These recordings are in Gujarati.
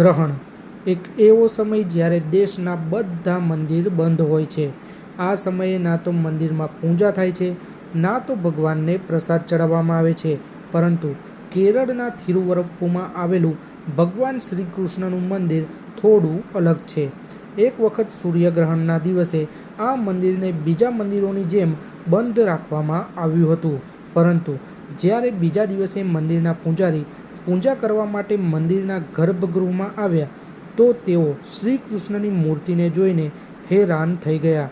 ગ્રહણ. એક એવો સમય જ્યારે દેશના બધા મંદિર બંધ હોય છે. આ સમયે ના તો મંદિરમાં પૂજા થાય છે, ના તો ભગવાનને પ્રસાદ ચડાવવામાં આવે છે. પરંતુ કેરળના થિરુવરપ્પુમાં આવેલું ભગવાન શ્રી કૃષ્ણનું મંદિર થોડું અલગ છે. એક વખત સૂર્યગ્રહણના દિવસે આ મંદિરને બીજા મંદિરોની જેમ બંધ રાખવામાં આવ્યું હતું. પરંતુ જ્યારે બીજા દિવસે મંદિરના પૂજારી પૂજા કરવા માટે મંદિરના ગર્ભગૃહમાં આવ્યા તો તેઓ શ્રી કૃષ્ણની મૂર્તિને જોઈને હેરાન થઈ ગયા.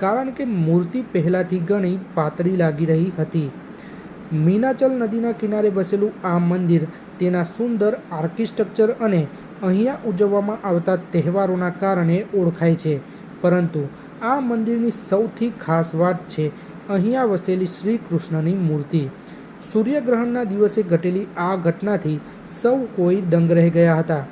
કારણ કે મૂર્તિ પહેલાંથી ઘણી પાતળી લાગી રહી હતી. મીનાચલ નદીના કિનારે વસેલું આ મંદિર તેના સુંદર આર્કિટેક્ચર અને અહીંયા ઉજવવામાં આવતા તહેવારોના કારણે ઓળખાય છે. પરંતુ આ મંદિરની સૌથી ખાસ વાત છે, અહીંયા વસેલી શ્રી કૃષ્ણની મૂર્તિ. સૂર્યગ્રહણના દિવસે ઘટેલી આ ઘટનાથી સૌ કોઈ દંગ રહી ગયા હતા.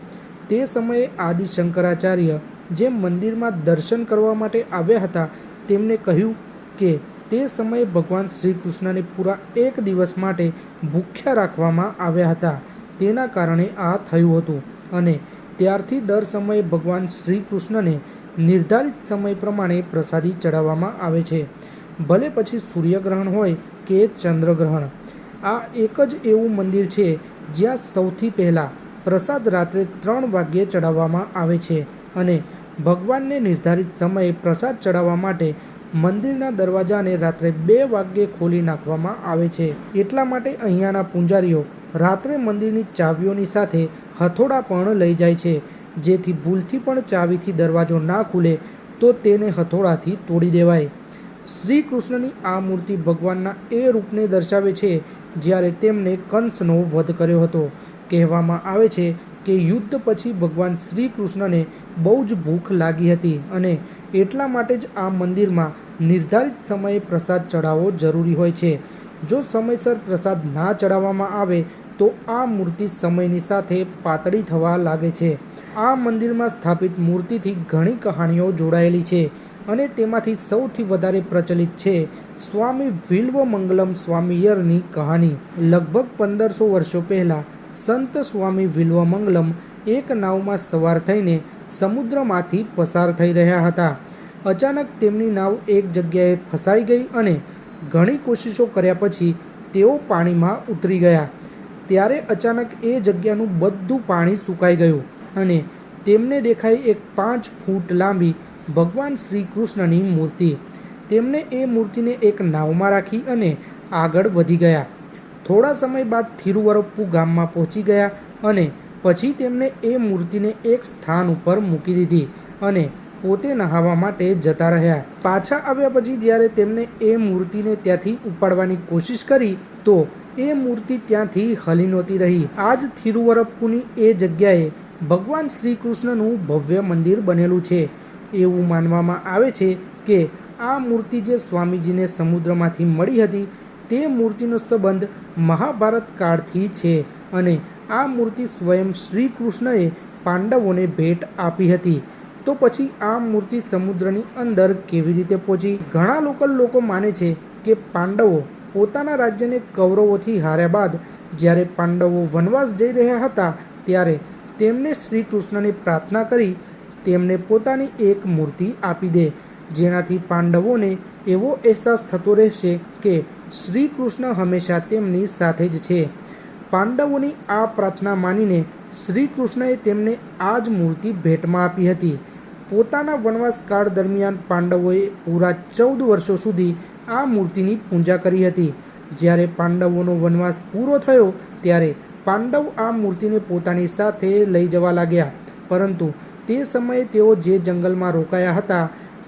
તે સમયે આદિ શંકરાચાર્ય જે મંદિરમાં દર્શન કરવા માટે આવ્યા હતા તેમણે કહ્યું કે તે સમયે ભગવાન શ્રી કૃષ્ણને પૂરા એક દિવસ માટે ભૂખ્યા રાખવામાં આવ્યા હતા. તેના કારણે આ થયું હતું અને ત્યારથી દર સમયે ભગવાન શ્રી કૃષ્ણને નિર્ધારિત સમય પ્રમાણે પ્રસાદી ચડાવવામાં આવે છે. ભલે પછી સૂર્યગ્રહણ હોય કે ચંદ્રગ્રહણ આ એક જ એવું મંદિર છે જ્યાં સૌથી પહેલાં પ્રસાદ રાત્રે ત્રણ વાગ્યે ચડાવવામાં આવે છે અને ભગવાનને નિર્ધારિત સમયે પ્રસાદ ચડાવવા માટે મંદિરના દરવાજાને રાત્રે બે વાગ્યે ખોલી નાખવામાં આવે છે. એટલા માટે અહીંયાના પૂંજારીઓ રાત્રે મંદિરની ચાવીઓની સાથે હથોડા પણ લઈ જાય છે. જેથી ભૂલથી પણ ચાવીથી દરવાજો ના ખુલે તો તેને હથોડાથી તોડી દેવાય. શ્રી કૃષ્ણની આ મૂર્તિ ભગવાનના એ રૂપને દર્શાવે છે જ્યારે તેમણે કંસનો વધ કર્યો હતો. કહેવામાં આવે છે કે યુદ્ધ પછી ભગવાન શ્રી કૃષ્ણને બહુ જ ભૂખ લાગી હતી અને એટલા માટે જ આ મંદિરમાં નિર્ધારિત સમયે પ્રસાદ ચડાવવો જરૂરી હોય છે. જો સમયસર પ્રસાદ ના ચડાવવામાં આવે, તો આ મૂર્તિ સમયની સાથે પાતળી થવા લાગે છે. આ મંદિરમાં સ્થાપિત મૂર્તિથી ઘણી કહાણીઓ જોડાયેલી છે. અને તેમાંથી સૌથી વધારે પ્રચલિત છે સ્વામી વિલ્વમંગલમ સ્વામીયરની કહાની. લગભગ પંદરસો વર્ષો પહેલાં સંત સ્વામી વિલ્વમંગલમ એક નાવમાં સવાર થઈને સમુદ્રમાંથી પસાર થઈ રહ્યા હતા. અચાનક તેમની નાવ એક જગ્યાએ ફસાઈ ગઈ અને ઘણી કોશિશો કર્યા પછી તેઓ પાણીમાં ઉતરી ગયા. ત્યારે અચાનક એ જગ્યાનું બધું પાણી સુકાઈ ગયું અને તેમને દેખાઈ એક પાંચ ફૂટ લાંબી ભગવાન શ્રી કૃષ્ણની મૂર્તિ. તેમણે એ મૂર્તિને એક નાવમાં રાખી અને આગળ વધી ગયા. થોડા સમય બાદ થિરુવરપ્પુ ગામમાં પહોંચી ગયા અને પછી તેમણે એ મૂર્તિને એક સ્થાન ઉપર મૂકી દીધી અને પોતે નહાવા માટે જતા રહ્યા. પાછા આવ્યા પછી જ્યારે તેમણે એ મૂર્તિને ત્યાંથી ઉપાડવાની કોશિશ કરી, તો એ મૂર્તિ ત્યાંથી હલી નહોતી રહી. આજ થિરુવરપ્પુની એ જગ્યાએ ભગવાન શ્રી કૃષ્ણનું ભવ્ય મંદિર બનેલું છે. એવું માનવામાં આવે છે કે આ મૂર્તિ જે સ્વામીજીને સમુદ્રમાંથી મળી હતી, તે મૂર્તિનો સંબંધ મહાભારત કાળથી છે અને આ મૂર્તિ સ્વયં શ્રી કૃષ્ણએ પાંડવોને ભેટ આપી હતી. તો પછી આ મૂર્તિ સમુદ્રની અંદર કેવી રીતે પહોંચી? ઘણા લોકલ લોકો માને છે કે પાંડવો પોતાના રાજ્યને કૌરવોથી હાર્યા બાદ જ્યારે પાંડવો વનવાસ જઈ રહ્યા હતા, ત્યારે તેમને શ્રી કૃષ્ણને પ્રાર્થના કરી તેમને પોતાની એક મૂર્તિ આપી દે, જેનાથી પાંડવોને એવો અહેસાસ થતો રહેશે કે શ્રી કૃષ્ણ હંમેશા તેમની સાથે જ છે. પાંડવોની આ પ્રાર્થના માનીને શ્રી કૃષ્ણએ તેમને આ જ મૂર્તિ ભેટમાં આપી હતી. પોતાના વનવાસ કાળ દરમિયાન પાંડવોએ પૂરા ચૌદ વર્ષો સુધી આ મૂર્તિની પૂજા કરી હતી. જ્યારે પાંડવોનો વનવાસ પૂરો થયો, ત્યારે પાંડવ આ મૂર્તિને પોતાની સાથે લઈ જવા લાગ્યા. પરંતુ તે સમયે તેઓ જે જંગલમાં રોકાયા હતા,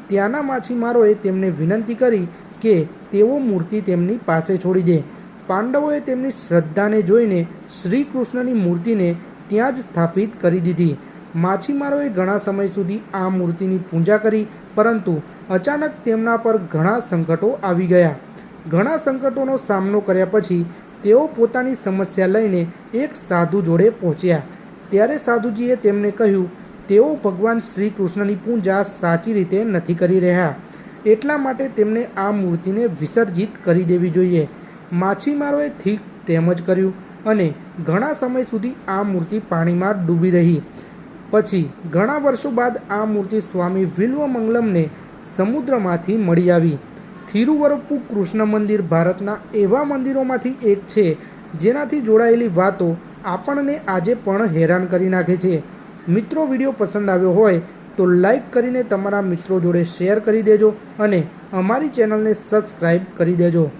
ત્યાંના માછીમારોએ તેમને વિનંતી કરી કે તેઓ મૂર્તિ તેમની પાસે છોડી દે. પાંડવોએ તેમની શ્રદ્ધાને જોઈને શ્રી કૃષ્ણની મૂર્તિને ત્યાં જ સ્થાપિત કરી દીધી. માછીમારોએ ઘણા સમય સુધી આ મૂર્તિની પૂજા કરી, પરંતુ અચાનક તેમના પર ઘણા સંકટો આવી ગયા. ઘણા સંકટોનો સામનો કર્યા પછી તેઓ પોતાની સમસ્યા લઈને એક સાધુ જોડે પહોંચ્યા. ત્યારે સાધુજીએ તેમને કહ્યું તેઓ ભગવાન શ્રી કૃષ્ણની પૂજા સાચી રીતે નથી કરી રહ્યા. એટલા માટે તેમને આ મૂર્તિને વિસર્જિત કરી દેવી જોઈએ. માછીમારોએ ઠીક તેમ જ કર્યું અને ઘણા સમય સુધી આ મૂર્તિ પાણીમાં ડૂબી રહી. પછી ઘણા વર્ષો બાદ આ મૂર્તિ સ્વામી વિલ્વમંગલમને સમુદ્રમાંથી મળી આવી. થિરુવરપ્પુ કૃષ્ણ મંદિર ભારતના એવા મંદિરોમાંથી એક છે, જેનાથી જોડાયેલી વાતો આપણને આજે પણ હેરાન કરી નાખે છે. મિત્રો વીડિયો પસંદ આવ્યો હોય તો લાઈક કરીને તમારા મિત્રો જોડે શેર કરી દેજો અને અમારી ચેનલને સબસ્ક્રાઈબ કરી દેજો.